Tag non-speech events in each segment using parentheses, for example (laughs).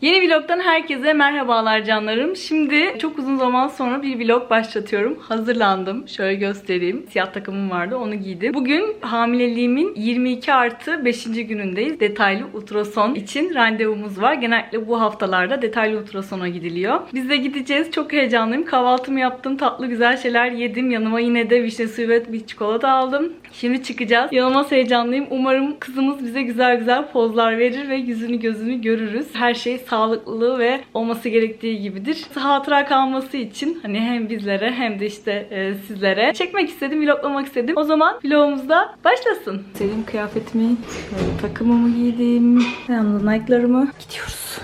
Yeni vlogdan herkese merhabalar canlarım. Şimdi çok uzun zaman sonra bir vlog başlatıyorum. Hazırlandım. Şöyle göstereyim. Siyah takımım vardı onu giydim. Bugün hamileliğimin 22 artı 5. günündeyiz. Detaylı ultrason için randevumuz var. Genellikle bu haftalarda detaylı ultrasona gidiliyor. Biz de gideceğiz. Çok heyecanlıyım. Kahvaltımı yaptım. Tatlı güzel şeyler yedim. Yanıma yine de vişne suyu ve bir çikolata aldım. Şimdi çıkacağız. Yanılmaz heyecanlıyım. Umarım kızımız bize güzel güzel pozlar verir ve yüzünü gözünü görürüz. Her şey sağlıklı ve olması gerektiği gibidir. Hatıra kalması için hani hem bizlere hem de işte e, sizlere çekmek istedim, vloglamak istedim. O zaman vlogumuzda başlasın. Selim kıyafetimi, böyle takımımı giydim. Yalnız Nike'larımı gidiyoruz.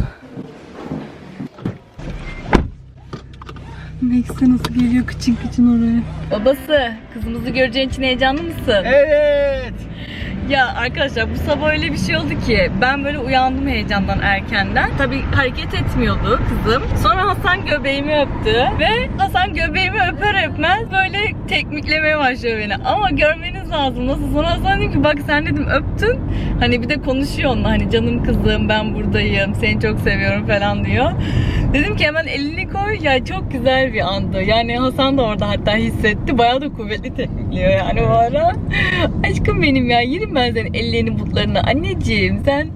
Max'e nasıl geliyor kıçın kıçın oraya? Babası, kızımızı göreceğin için heyecanlı mısın? Evet. Ya arkadaşlar bu sabah öyle bir şey oldu ki ben böyle uyandım heyecandan erkenden. Tabii hareket etmiyordu kızım. Sonra Hasan göbeğimi öptü ve Hasan göbeğimi öper öpmez böyle tekmiklemeye başlıyor beni. Ama görmeniz lazım nasıl. Sonra Hasan dedim ki bak sen dedim öptün. Hani bir de konuşuyor onunla hani canım kızım ben buradayım seni çok seviyorum falan diyor. Dedim ki hemen elini koy ya çok güzel bir andı. Yani Hasan da orada hatta hissetti. Bayağı da kuvvetli teknikliyor yani bu ara. Aşkım benim ya yerim ben senin ellerini butlarını. Anneciğim sen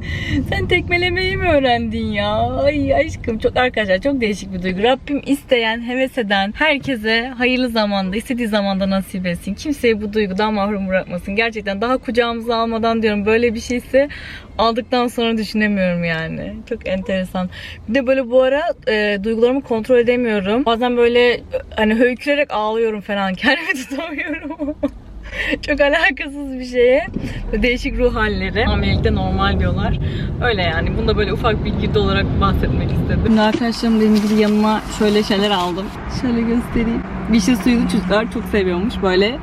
sen tekmelemeyi mi öğrendin ya? Ay aşkım çok arkadaşlar çok değişik bir duygu. Rabbim isteyen, heves eden herkese hayırlı zamanda, istediği zamanda nasip etsin. Kimseyi bu duygudan mahrum bırakmasın. Gerçekten daha kucağımıza almadan diyorum böyle bir şeyse aldıktan sonra düşünemiyorum yani. Çok enteresan. Bir de böyle bu ara e, duygularımı kontrol edemiyorum. Bazen böyle hani höykürerek ağlıyorum falan. (laughs) Kendimi tutamıyorum. (laughs) Çok alakasız bir şeye. Değişik ruh halleri. Hamilelikte normal diyorlar. Öyle yani. Bunu da böyle ufak bir girdi olarak bahsetmek istedim. Şimdi arkadaşlarım dediğim yanıma şöyle şeyler aldım. Şöyle göstereyim. Bir şey suyunu çocuklar çok seviyormuş. Böyle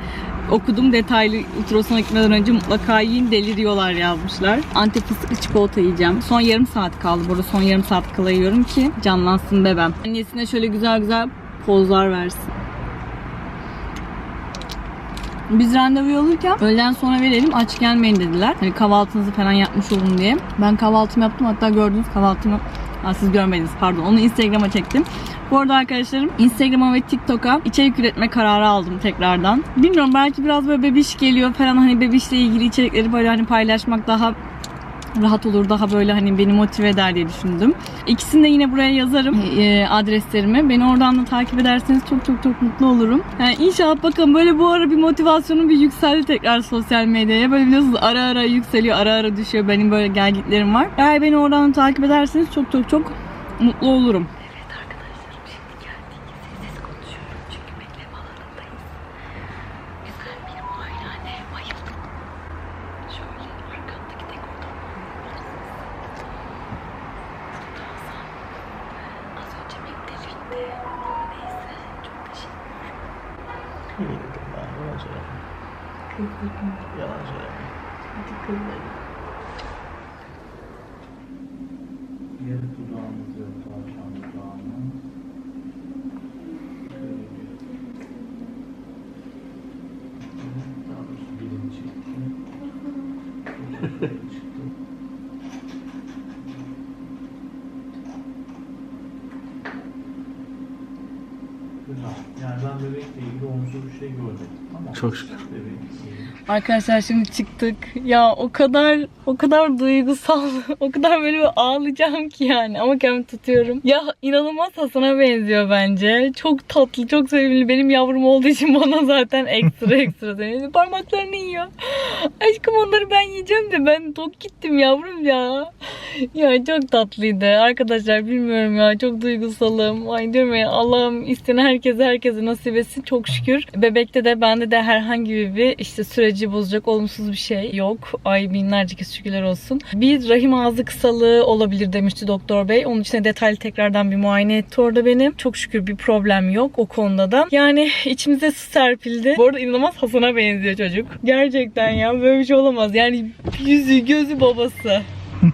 okudum detaylı ultrasona gitmeden önce mutlaka yiyin deliriyorlar yazmışlar. Antep fıstıklı çikolata yiyeceğim. Son yarım saat kaldı. Burada son yarım saat kala yiyorum ki canlansın bebem. Annesine şöyle güzel güzel pozlar versin. Biz randevu alırken öğleden sonra verelim aç gelmeyin dediler. Hani kahvaltınızı falan yapmış olun diye. Ben kahvaltımı yaptım hatta gördünüz kahvaltımı Ha, siz görmediniz pardon. Onu Instagram'a çektim. Bu arada arkadaşlarım Instagram'a ve TikTok'a içerik üretme kararı aldım tekrardan. Bilmiyorum belki biraz böyle bebiş geliyor falan hani bebişle ilgili içerikleri böyle hani paylaşmak daha rahat olur daha böyle hani beni motive eder diye düşündüm. İkisini de yine buraya yazarım e, adreslerimi. Beni oradan da takip ederseniz çok çok çok mutlu olurum. Yani inşallah bakın böyle bu ara bir motivasyonum bir yükseldi tekrar sosyal medyaya. Böyle biliyorsunuz ara ara yükseliyor ara ara düşüyor. Benim böyle gelgitlerim var. Eğer beni oradan da takip ederseniz çok çok çok mutlu olurum. Yalan söyleme. Yarı dudağımız yok. Tavşan dudağının. Daha doğrusu bilim çıktı. çıktı. Yani ben bebekle ilgili olumsuz bir şey görmedim. Ama Çok şükür. Arkadaşlar şimdi çıktık. Ya o kadar o kadar duygusal, (laughs) o kadar böyle bir ağlayacağım ki yani ama kendimi tutuyorum. Ya inanılmaz Hasan'a benziyor bence. Çok tatlı, çok sevimli. Benim yavrum olduğu için (laughs) bana zaten ekstra ekstra sevimli. Parmaklarını yiyor. (gasps) Aşkım onları ben yiyeceğim de ben tok gittim yavrum ya. (laughs) Ya çok tatlıydı. Arkadaşlar bilmiyorum ya çok duygusalım. Ay diyorum ya Allah'ım istenen herkese herkese nasip etsin. Çok şükür. Bebekte de bende de herhangi bir işte süreci bozacak olumsuz bir şey yok. Ay binlerce kez şükürler olsun. Bir rahim ağzı kısalığı olabilir demişti doktor bey. Onun için de detaylı tekrardan bir muayene etti orada benim. Çok şükür bir problem yok o konuda da. Yani içimize su serpildi. Bu arada inanılmaz Hasan'a benziyor çocuk. Gerçekten ya böyle bir şey olamaz. Yani yüzü gözü babası. (laughs)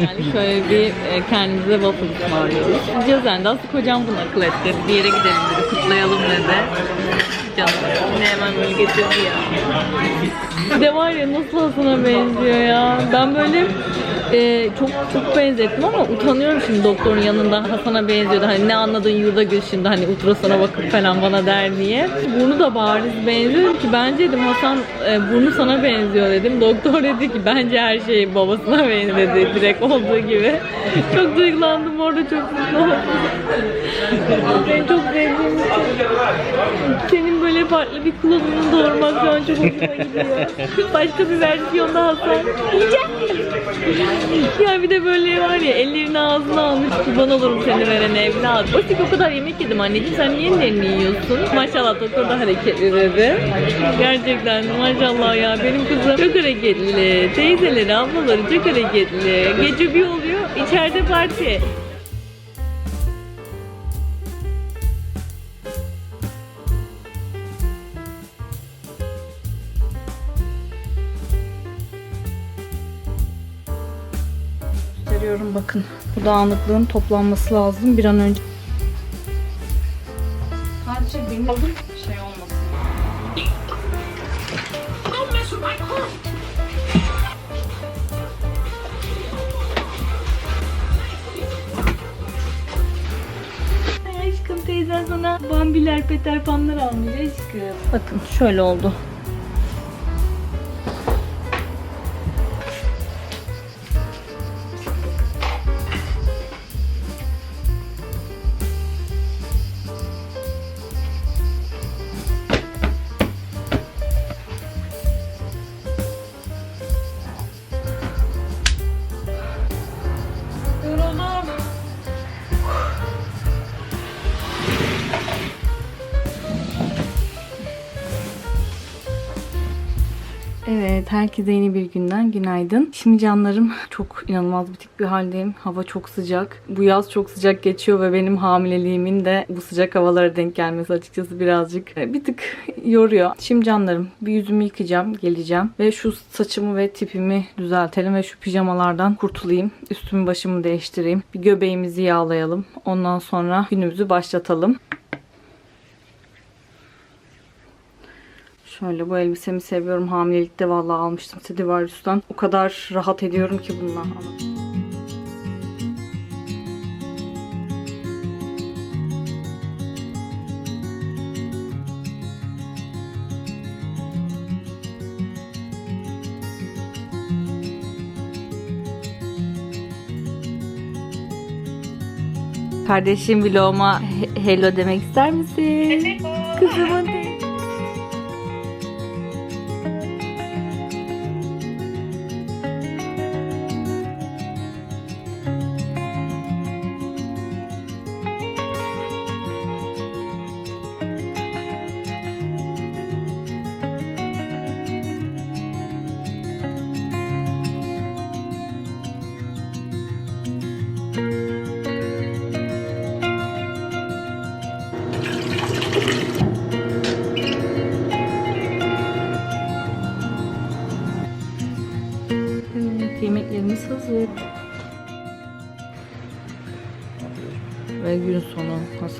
Yani şöyle bir e, kendimize waffle ısmarlıyoruz. Cözen de aslında kocam bunu akıl etti. Bir yere gidelim dedi, kutlayalım dedi. Canım yine hemen böyle getiriyor ya. Bir de var ya nasıl Hasan'a benziyor ya. Ben böyle e, çok çok benzettim ama utanıyorum şimdi doktorun yanında Hasan'a benziyordu. Hani ne anladın yurda gül şimdi hani ultrasona bakıp falan bana der diye. Burnu da bariz benziyor ki bence dedim Hasan e, burnu sana benziyor dedim. Doktor dedi ki bence her şey babasına benzedi direkt olduğu gibi. (laughs) çok duygulandım orada çok mutlu oldum. Çok sevdiğim için. Senin böyle farklı bir klonunu doğurmak şu an çok hoşuma gidiyor. Başka bir versiyonda Hasan. Yiyeceğim. (laughs) ya bir de böyle var ya ellerini ağzına almış kurban olurum seni veren evlat. Oysa o kadar yemek yedim anneciğim sen niye ellerini yiyorsun? Maşallah doktor da hareketli dedi. Gerçekten maşallah ya benim kızım çok hareketli. Teyzeleri ablaları çok hareketli. Gece bir oluyor içeride parti. Bakın. Bu dağınıklığın toplanması lazım bir an önce. Sadece benim şey olmasın. Aşkım teyzen sana bambiler, peter panlar almış aşkım. Bakın şöyle oldu. Herkese yeni bir günden günaydın. Şimdi canlarım (laughs) çok inanılmaz bitik bir haldeyim. Hava çok sıcak. Bu yaz çok sıcak geçiyor ve benim hamileliğimin de bu sıcak havalara denk gelmesi açıkçası birazcık e, bir tık (laughs) yoruyor. Şimdi canlarım bir yüzümü yıkayacağım, geleceğim ve şu saçımı ve tipimi düzeltelim ve şu pijamalardan kurtulayım. Üstümü başımı değiştireyim. Bir göbeğimizi yağlayalım. Ondan sonra günümüzü başlatalım. Şöyle bu elbisemi seviyorum. Hamilelikte vallahi almıştım Stradivarius'tan. O kadar rahat ediyorum ki bununla. Kardeşim vloguma he- hello demek ister misin? Kızımın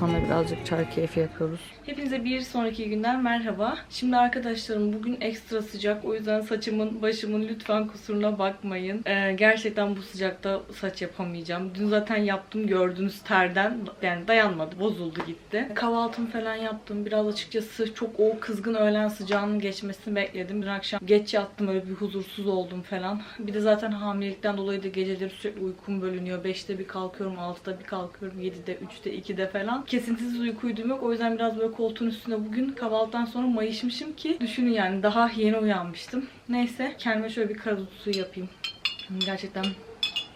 on the Birazcık çay keyfi yapıyoruz. Hepinize bir sonraki günden merhaba. Şimdi arkadaşlarım bugün ekstra sıcak. O yüzden saçımın, başımın lütfen kusuruna bakmayın. Ee, gerçekten bu sıcakta saç yapamayacağım. Dün zaten yaptım gördüğünüz terden. Yani dayanmadı, bozuldu gitti. Kahvaltımı falan yaptım. Biraz açıkçası çok o kızgın öğlen sıcağının geçmesini bekledim. Dün akşam geç yattım öyle bir huzursuz oldum falan. Bir de zaten hamilelikten dolayı da geceleri sürekli uykum bölünüyor. 5'te bir kalkıyorum, 6'da bir kalkıyorum, 7'de, 3'te, 2'de falan. Kesintisiz uyku uyduğum yok. O yüzden biraz böyle koltuğun üstünde bugün kahvaltıdan sonra mayışmışım ki düşünün yani daha yeni uyanmıştım. Neyse kendime şöyle bir karadut suyu yapayım. Gerçekten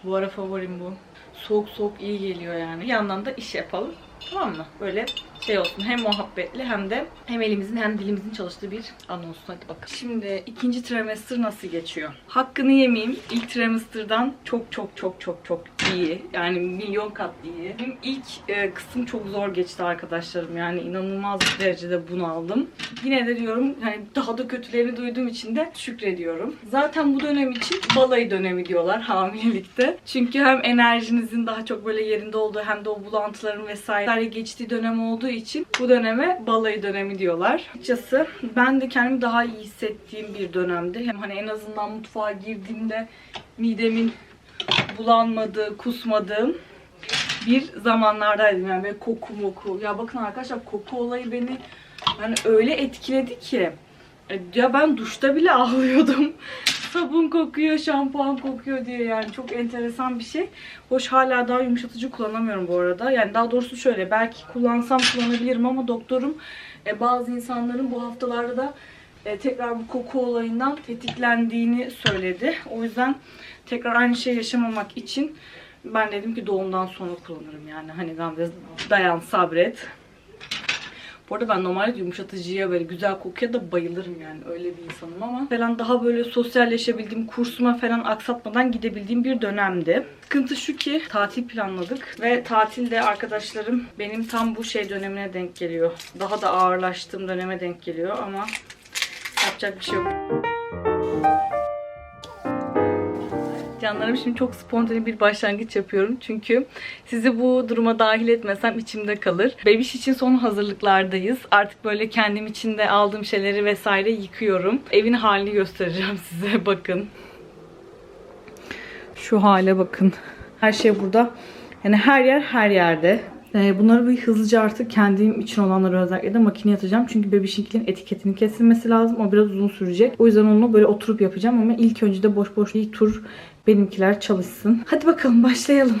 bu ara favorim bu. Soğuk soğuk iyi geliyor yani. Bir yandan da iş yapalım. Tamam mı? Böyle şey olsun hem muhabbetli hem de hem elimizin hem dilimizin çalıştığı bir anons. Hadi bakalım. Şimdi ikinci trimester nasıl geçiyor? Hakkını yemeyeyim. İlk trimester'dan çok çok çok çok çok iyi. Yani milyon kat iyi. Benim ilk e, kısım çok zor geçti arkadaşlarım. Yani inanılmaz bir derecede bunaldım. Yine de diyorum yani daha da kötülerini duyduğum için de şükrediyorum. Zaten bu dönem için balayı dönemi diyorlar hamilelikte. Çünkü hem enerjinizin daha çok böyle yerinde olduğu hem de o bulantıların vesaire geçtiği dönem olduğu için bu döneme balayı dönemi diyorlar. Açıkçası ben de kendimi daha iyi hissettiğim bir dönemdi. Hem hani en azından mutfağa girdiğimde midemin bulanmadı, kusmadığım bir zamanlardaydım yani böyle koku moku. Ya bakın arkadaşlar koku olayı beni yani öyle etkiledi ki e, ya ben duşta bile ağlıyordum. Sabun kokuyor, şampuan kokuyor diye yani çok enteresan bir şey. Hoş hala daha yumuşatıcı kullanamıyorum bu arada. Yani daha doğrusu şöyle belki kullansam kullanabilirim ama doktorum e, bazı insanların bu haftalarda da e, tekrar bu koku olayından tetiklendiğini söyledi. O yüzden tekrar aynı şey yaşamamak için ben dedim ki doğumdan sonra kullanırım yani. Hani dayan sabret. Bu arada ben normalde yumuşatıcıya böyle güzel kokuya da bayılırım yani öyle bir insanım ama falan daha böyle sosyalleşebildiğim, kursuma falan aksatmadan gidebildiğim bir dönemdi. Sıkıntı şu ki tatil planladık ve tatilde arkadaşlarım benim tam bu şey dönemine denk geliyor. Daha da ağırlaştığım döneme denk geliyor ama yapacak bir şey yok. Canlarım şimdi çok spontane bir başlangıç yapıyorum. Çünkü sizi bu duruma dahil etmesem içimde kalır. Bebiş için son hazırlıklardayız. Artık böyle kendim için de aldığım şeyleri vesaire yıkıyorum. Evin halini göstereceğim (laughs) size. Bakın. Şu hale bakın. Her şey burada. Yani her yer her yerde. Ee, Bunları bir hızlıca artık kendim için olanları özellikle de makineye atacağım. Çünkü bebişinkinin etiketinin kesilmesi lazım. O biraz uzun sürecek. O yüzden onu böyle oturup yapacağım ama ilk önce de boş boş bir tur benimkiler çalışsın. Hadi bakalım başlayalım.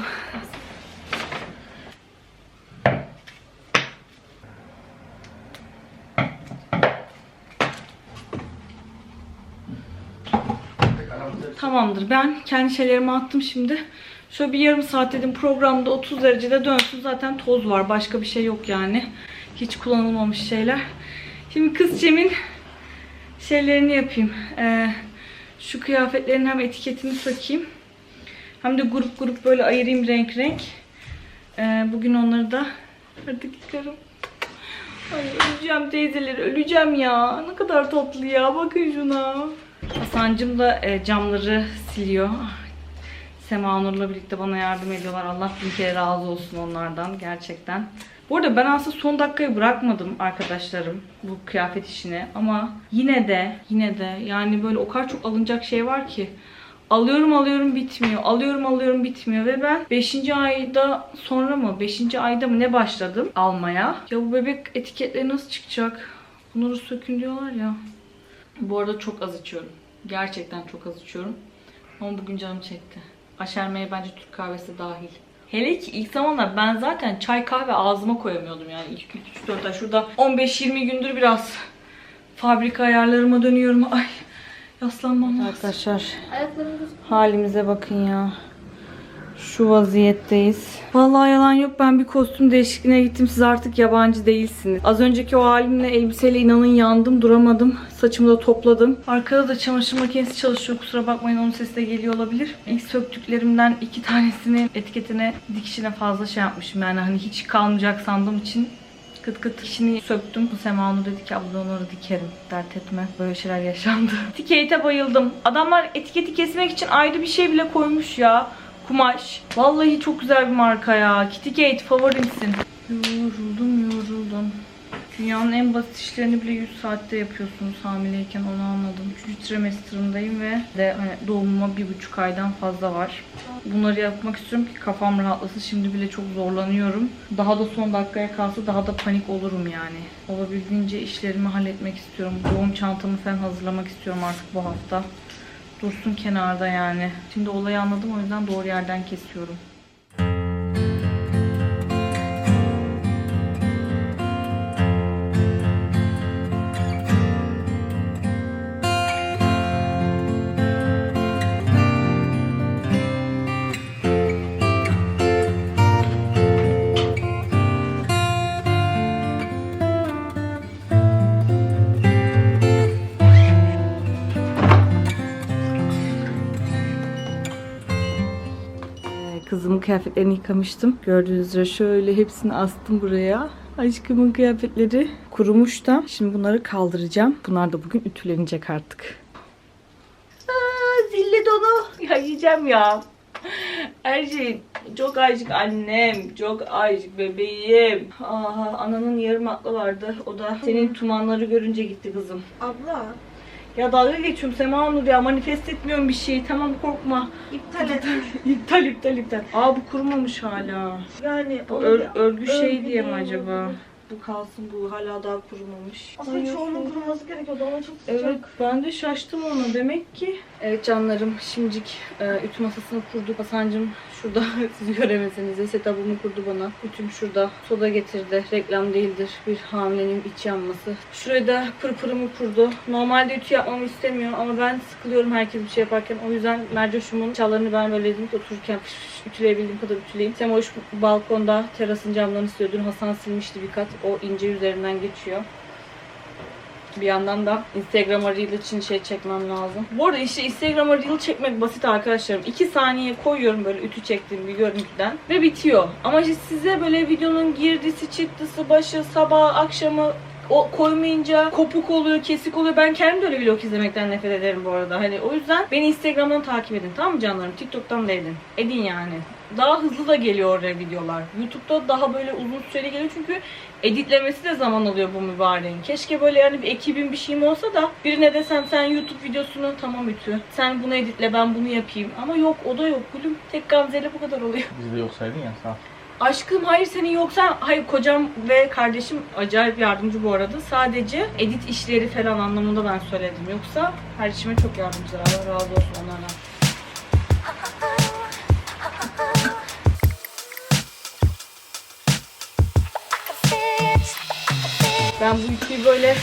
Tamamdır. Ben kendi şeylerimi attım şimdi. Şöyle bir yarım saat dedim programda 30 derecede dönsün. Zaten toz var. Başka bir şey yok yani. Hiç kullanılmamış şeyler. Şimdi kız Cem'in şeylerini yapayım. Ee, şu kıyafetlerin hem etiketini takayım. Hem de grup grup böyle ayırayım renk renk. Ee, bugün onları da artık yıkarım. Ay öleceğim teyzeleri öleceğim ya. Ne kadar tatlı ya. Bakın şuna. Hasan'cım da e, camları siliyor. Sema Nur'la birlikte bana yardım ediyorlar. Allah bin kere razı olsun onlardan gerçekten. Bu arada ben aslında son dakikayı bırakmadım arkadaşlarım bu kıyafet işine ama yine de yine de yani böyle o kadar çok alınacak şey var ki alıyorum alıyorum bitmiyor. Alıyorum alıyorum bitmiyor ve ben 5. ayda sonra mı 5. ayda mı ne başladım almaya. Ya bu bebek etiketleri nasıl çıkacak? Bunları sökün diyorlar ya. Bu arada çok az içiyorum. Gerçekten çok az içiyorum. Ama bugün canım çekti. Aşermeye bence Türk kahvesi dahil. Hele ki ilk zamanlar ben zaten çay kahve ağzıma koyamıyordum yani ilk 3-4 ay. Şurada 15-20 gündür biraz fabrika ayarlarıma dönüyorum. Ay yaslanmam lazım. Arkadaşlar halimize bakın ya. Şu vaziyetteyiz. Vallahi yalan yok ben bir kostüm değişikliğine gittim. Siz artık yabancı değilsiniz. Az önceki o halimle elbiseyle inanın yandım duramadım. Saçımı da topladım. Arkada da çamaşır makinesi çalışıyor. Kusura bakmayın onun sesi de geliyor olabilir. İlk söktüklerimden iki tanesini etiketine dikişine fazla şey yapmışım. Yani hani hiç kalmayacak sandığım için kıt kıt dikişini söktüm. Sema Nur dedi ki abla onları dikerim. Dert etme. Böyle şeyler yaşandı. (laughs) Etikeete bayıldım. Adamlar etiketi kesmek için ayrı bir şey bile koymuş ya kumaş. Vallahi çok güzel bir marka ya. Kitty Kate favorimsin. Yoruldum yoruldum. Dünyanın en basit işlerini bile 100 saatte yapıyorsunuz hamileyken onu anladım. 3 trimesterımdayım ve de hani doğumuma bir buçuk aydan fazla var. Bunları yapmak istiyorum ki kafam rahatlasın. Şimdi bile çok zorlanıyorum. Daha da son dakikaya kalsa daha da panik olurum yani. Olabildiğince işlerimi halletmek istiyorum. Doğum çantamı falan hazırlamak istiyorum artık bu hafta dursun kenarda yani. Şimdi olayı anladım o yüzden doğru yerden kesiyorum. Kıyafetlerini yıkamıştım. Gördüğünüz üzere şöyle hepsini astım buraya. Aşkımın kıyafetleri kurumuş da. Şimdi bunları kaldıracağım. Bunlar da bugün ütülenecek artık. Aa, zilli dolu. Ya yiyeceğim ya. Her şey çok aşık annem, çok aşık bebeğim. Aha, ananın yarım aklı vardı. O da senin tumanları görünce gitti kızım. Abla Ya dalga geçiyorum Sema Nur ya manifest etmiyorum bir şey. Tamam korkma. İptal et. (laughs) iptal iptal iptal. Aa bu kurumamış hala. Yani Bu ör- örgü şey diye mi acaba? Bu kalsın bu hala daha kurumamış. Aslında çoğunun kuruması gerekiyordu ama çok sıcak. Evet ben de şaştım ona demek ki. Evet canlarım şimdicik e, ütü masasını kurduk. Hasan'cım şurada (laughs) siz göremeseniz de setup'ımı kurdu bana. Ütüm şurada. Soda getirdi. Reklam değildir. Bir hamilenin iç yanması. Şuraya da pırpırımı kurdu. Normalde ütü yapmamı istemiyor ama ben sıkılıyorum herkes bir şey yaparken. O yüzden Mercoş'umun çalarını ben böyle dedim ki otururken ütüleyebildiğim kadar ütüleyeyim. Semoş balkonda terasın camlarını siliyor. Dün Hasan silmişti bir kat. O ince üzerinden geçiyor. Bir yandan da Instagram'a Reel için şey çekmem lazım. Bu arada işte Instagram'a Reel çekmek basit arkadaşlarım. 2 saniye koyuyorum böyle ütü çektiğim bir görüntüden ve bitiyor. Ama işte size böyle videonun girdisi, çıktısı, başı, sabah, akşamı o koymayınca kopuk oluyor, kesik oluyor. Ben kendim de öyle vlog izlemekten nefret ederim bu arada. Hani o yüzden beni Instagram'dan takip edin. Tamam mı canlarım? TikTok'tan da edin. Edin yani. Daha hızlı da geliyor oraya videolar. YouTube'da daha böyle uzun süreli geliyor çünkü editlemesi de zaman alıyor bu mübareğin. Keşke böyle yani bir ekibin bir şeyim olsa da birine desem sen YouTube videosunu tamam ütü. Sen bunu editle ben bunu yapayım. Ama yok o da yok gülüm. Tek gamzeyle bu kadar oluyor. Bizde yoksaydın ya sağ. Aşkım hayır senin yoksa hayır kocam ve kardeşim acayip yardımcı bu arada. Sadece edit işleri falan anlamında ben söyledim. Yoksa her işime çok yardımcılar. Allah razı olsun onlardan. Ben bu ütüyü böyle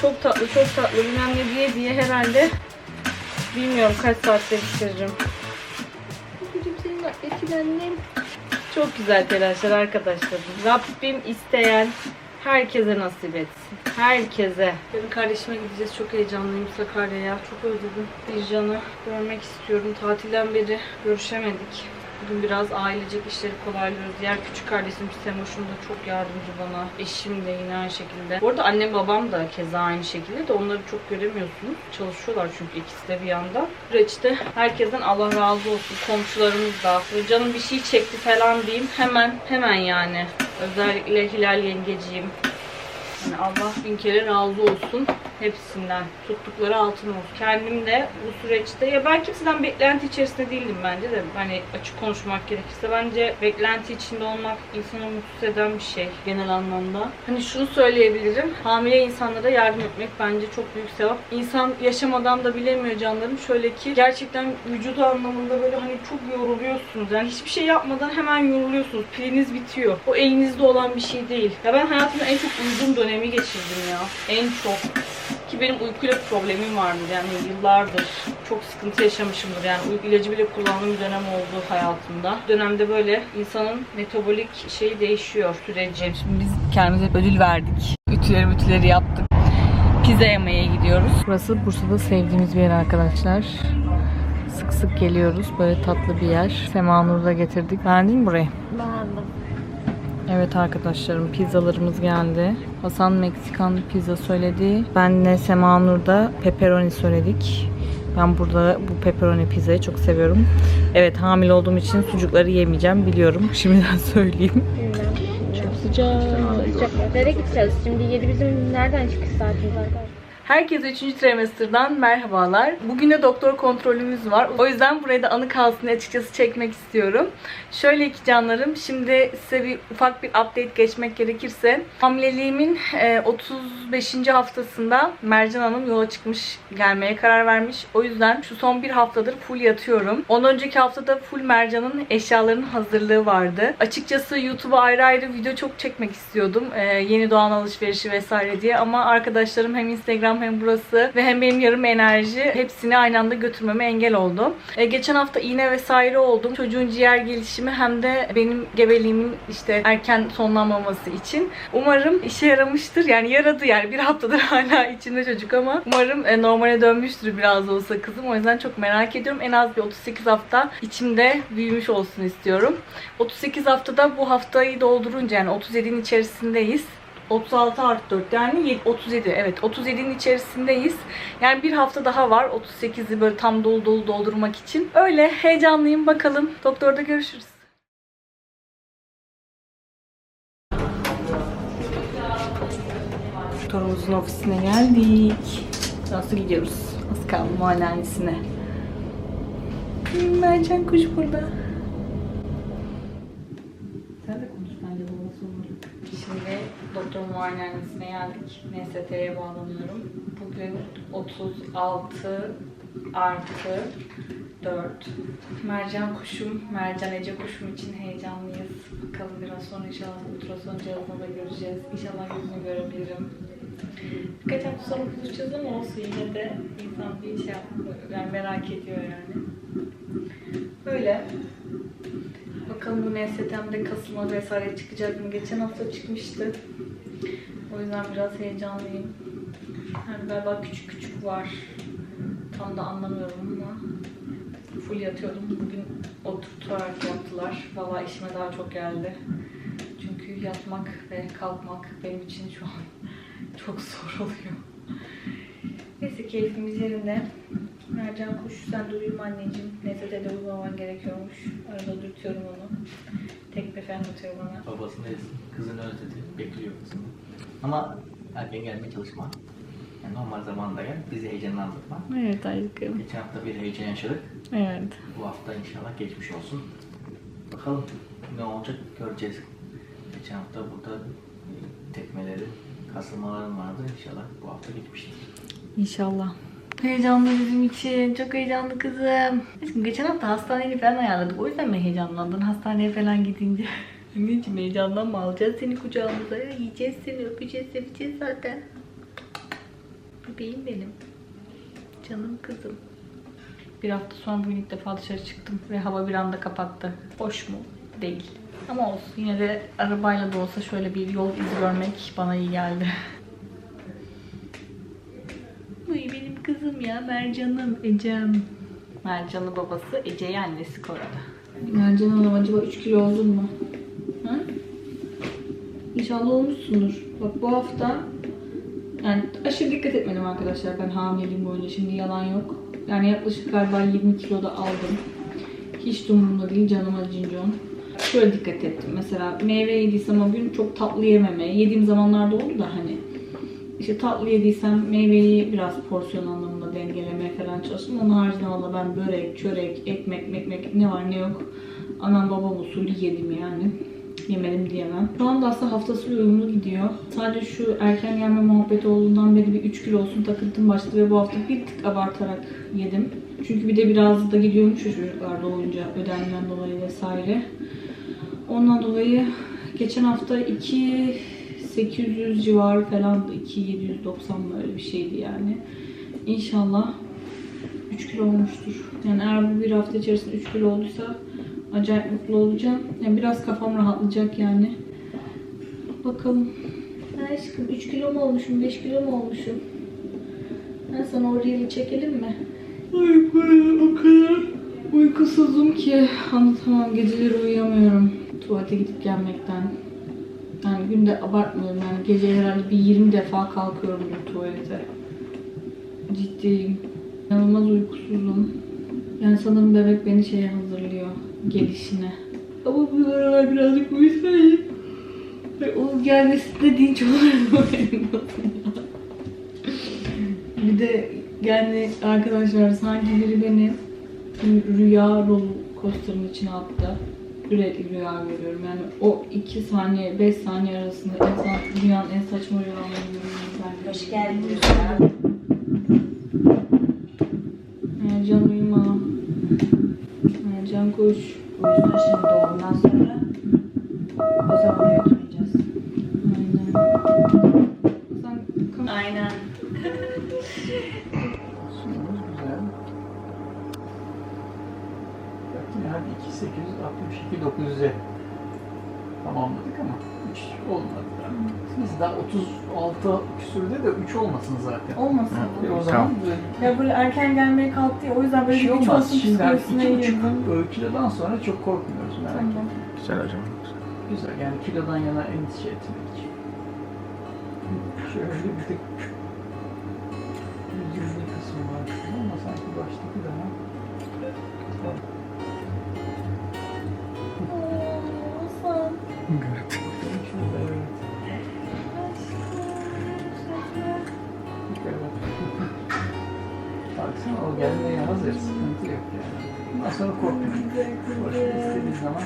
çok tatlı çok tatlı bilmem ne diye diye herhalde bilmiyorum kaç saatte bitiririm. Gülüm senin annem. Çok güzel telaşlar arkadaşlarım. Rabbim isteyen herkese nasip etsin. Herkese. Yarın kardeşime gideceğiz. Çok heyecanlıyım Sakarya'ya. Çok özledim Bircan'ı. Görmek istiyorum. Tatilden beri görüşemedik. Bugün biraz ailecek işleri kolaylıyoruz. Diğer küçük kardeşim Semoş'um da çok yardımcı bana. Eşim de yine aynı şekilde. Bu arada annem babam da keza aynı şekilde de onları çok göremiyorsunuz. Çalışıyorlar çünkü ikisi de bir yanda. Süreçte herkesten Allah razı olsun. Komşularımız da. Canım bir şey çekti falan diyeyim. Hemen hemen yani. Özellikle Hilal yengeciğim. Yani Allah bin kere razı olsun hepsinden. Tuttukları altın olsun. Kendim de bu süreçte ya ben kimseden beklenti içerisinde değildim bence de. Hani açık konuşmak gerekirse bence beklenti içinde olmak insanı mutsuz eden bir şey genel anlamda. Hani şunu söyleyebilirim. Hamile insanlara yardım etmek bence çok büyük sevap. İnsan yaşamadan da bilemiyor canlarım. Şöyle ki gerçekten vücudu anlamında böyle hani çok yoruluyorsunuz. Yani hiçbir şey yapmadan hemen yoruluyorsunuz. Piliniz bitiyor. O elinizde olan bir şey değil. Ya ben hayatımda en çok uyuduğum dönemi geçirdim ya. En çok. Ki benim uykuyla problemim vardır yani yıllardır. Çok sıkıntı yaşamışımdır yani uyku ilacı bile kullandığım bir dönem oldu hayatımda. Bu dönemde böyle insanın metabolik şeyi değişiyor süreci. Şimdi biz kendimize ödül verdik. Ütüleri ütüleri yaptık. Pizza yemeye gidiyoruz. Burası Bursa'da sevdiğimiz bir yer arkadaşlar. Sık sık geliyoruz. Böyle tatlı bir yer. Sema Nur'da getirdik. Beğendin mi burayı? Beğendim. Evet arkadaşlarım pizzalarımız geldi. Hasan Meksikan pizza söyledi. Ben de Sema Nur'da pepperoni söyledik. Ben burada bu pepperoni pizzayı çok seviyorum. Evet hamile olduğum için sucukları yemeyeceğim biliyorum. (laughs) Şimdiden söyleyeyim. Çok sıcak. Sıcak. Nereye gideceğiz? Şimdi 7 bizim nereden çıkış saatimiz arkadaşlar? Herkese 3. trimester'dan merhabalar. Bugün de doktor kontrolümüz var. O yüzden buraya da anı kalsın açıkçası çekmek istiyorum. Şöyle ki canlarım, şimdi size bir ufak bir update geçmek gerekirse hamileliğimin e, 35. haftasında Mercan Hanım yola çıkmış gelmeye karar vermiş. O yüzden şu son bir haftadır full yatıyorum. Ondan önceki haftada full Mercan'ın eşyalarının hazırlığı vardı. Açıkçası YouTube'a ayrı ayrı video çok çekmek istiyordum. E, yeni doğan alışverişi vesaire diye ama arkadaşlarım hem Instagram hem burası ve hem benim yarım enerji hepsini aynı anda götürmeme engel oldu. E, geçen hafta iğne vesaire oldum. Çocuğun ciğer gelişimi hem de benim gebeliğimin işte erken sonlanmaması için. Umarım işe yaramıştır. Yani yaradı yani bir haftadır (laughs) hala içinde çocuk ama umarım e, normale dönmüştür biraz olsa kızım. O yüzden çok merak ediyorum. En az bir 38 hafta içimde büyümüş olsun istiyorum. 38 haftada bu haftayı doldurunca yani 37'nin içerisindeyiz. 36 artı 4 yani yed- 37 evet 37'nin içerisindeyiz. Yani bir hafta daha var 38'i böyle tam dolu dolu doldurmak için. Öyle heyecanlıyım bakalım. Doktorda görüşürüz. Doktorumuzun ofisine geldik. Nasıl gidiyoruz? Az kaldı muayenehanesine. Hmm, Mercan kuş burada. Sen de konuş bence babası olur. Şimdi doktor muayenehanesine geldik. NST'ye bağlanıyorum. Bugün 36 artı 4. Mercan kuşum, Mercan Ece kuşum için heyecanlıyız. Bakalım biraz sonra inşallah ultrason cihazını da göreceğiz. İnşallah yüzünü görebilirim. Birkaç hafta sonra buluşacağız ama olsun yine de insan bir şey yapmıyor. Yani merak ediyor yani. Böyle. Bakalım bu NST'mde kasılma vesaire çıkacak mı? Geçen hafta çıkmıştı. O yüzden biraz heyecanlıyım. Yani galiba küçük küçük var. Tam da anlamıyorum ama full yatıyordum. Bugün oturtarak yaptılar. Valla işime daha çok geldi. Çünkü yatmak ve kalkmak benim için şu an (laughs) çok zor oluyor. Neyse keyfimiz yerinde. Mercan kuş sen de uyuma anneciğim. Neyse de uyumaman gerekiyormuş. Arada dürtüyorum onu. Tekme falan atıyor bana. Babasını kızını özledi. Bekliyor kızını. Ama erken gelmeye çalışma. Yani normal zamanda gel. Bizi heyecanlandırma. Evet aşkım. Geçen hafta bir heyecan yaşadık. Evet. Bu hafta inşallah geçmiş olsun. Bakalım ne olacak göreceğiz. Geçen hafta burada tekmeleri, kasılmalarım vardı. İnşallah bu hafta geçmiştir. İnşallah. Heyecanlı bizim için. Çok heyecanlı kızım. Aşkım geçen hafta hastaneyi falan ayarladık. O yüzden mi heyecanlandın hastaneye falan gidince? (laughs) Anneciğim heyecanlanma alacağız seni kucağımıza. Yiyeceğiz seni, öpeceğiz, seveceğiz zaten. Bebeğim benim. Canım kızım. Bir hafta sonra bugün ilk defa dışarı çıktım ve hava bir anda kapattı. Hoş mu? Değil. Ama olsun. Yine de arabayla da olsa şöyle bir yol izi görmek bana iyi geldi. (laughs) Uy benim kızım ya Mercan'ım Ecem. Mercan'ın babası Ece'yi annesi koydu. Mercan Hanım acaba 3 kilo oldun mu? Ha? İnşallah olmuşsundur. Bak bu hafta yani aşırı dikkat etmedim arkadaşlar ben hamileliğim boyunca şimdi yalan yok. Yani yaklaşık galiba 20 kilo da aldım. Hiç de umurumda değil canım acıncon. Şöyle dikkat ettim. Mesela meyve yediysem o gün çok tatlı yememe. Yediğim zamanlarda oldu da hani işte tatlı yediysem meyveyi biraz porsiyon anlamında dengelemeye falan çalıştım. Onun haricinde valla ben börek, çörek, ekmek, mekmek ne var ne yok. Anam babam usulü yedim yani. Yemedim diyemem. Şu anda aslında haftasıyla uyumlu gidiyor. Sadece şu erken gelme muhabbeti olduğundan beri bir 3 kilo olsun takıntım başladı ve bu hafta bir tık abartarak yedim. Çünkü bir de biraz da gidiyormuş şu çocuklar doğunca ödemden dolayı vesaire. Ondan dolayı geçen hafta 2 800 civarı falan 2790 mı öyle bir şeydi yani. İnşallah 3 kilo olmuştur. Yani eğer bu bir hafta içerisinde 3 kilo olduysa acayip mutlu olacağım. Yani biraz kafam rahatlayacak yani. Bakalım. Aşkım 3 kilo mu olmuşum, 5 kilo mu olmuşum? Ben sana o reel'i çekelim mi? Ay böyle o kadar uykusuzum ki anlatamam. Geceleri uyuyamıyorum. Tuvalete gidip gelmekten. Günde abartmıyorum yani gece herhalde bir 20 defa kalkıyorum tuvalete. Ciddiyim. İnanılmaz uykusuzum. Yani sanırım bebek beni şeye hazırlıyor gelişine. Ama bu aralar birazcık uyusayım. Ve o gelmesi de dinç olur (laughs) Bir de yani arkadaşlar sanki biri beni rüya roller coaster'ın içine attı. Sürekli rüya görüyorum. Yani o 2 saniye, 5 saniye arasında en sa- dünyanın en saçma rüyalarını görüyorum. Hoş geldiniz. Mercan uyuma. Mercan kuş. O yüzden şimdi doğumdan sonra o zaman götüreceğiz. Aynen. Sen Aynen. Bakın hadi 2862 900'e tamamladık ama 3 olmadı. Biz daha 36 küsürde de 3 olmasın zaten. Olmasın. E o zaman böyle Ya böyle erken gelmeye kalktı ya o yüzden böyle şey bir üç olmaz. olsun Şimdi psikolojisine iki buçuk kilodan sonra çok korkmuyoruz merak Tamam. etmeyin. Güzel hocam. Güzel yani kilodan yana endişe etmek. Şöyle bir tık Olabilir, sıkıntı yok yani. Bundan sonra korkmayın. Boş ver, istediğin zaman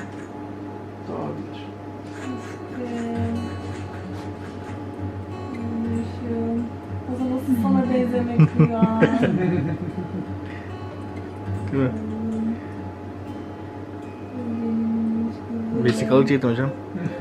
doğabilir. O nasıl sana benzemek ya? Değil mi? Vesikalık çektim hocam. (laughs)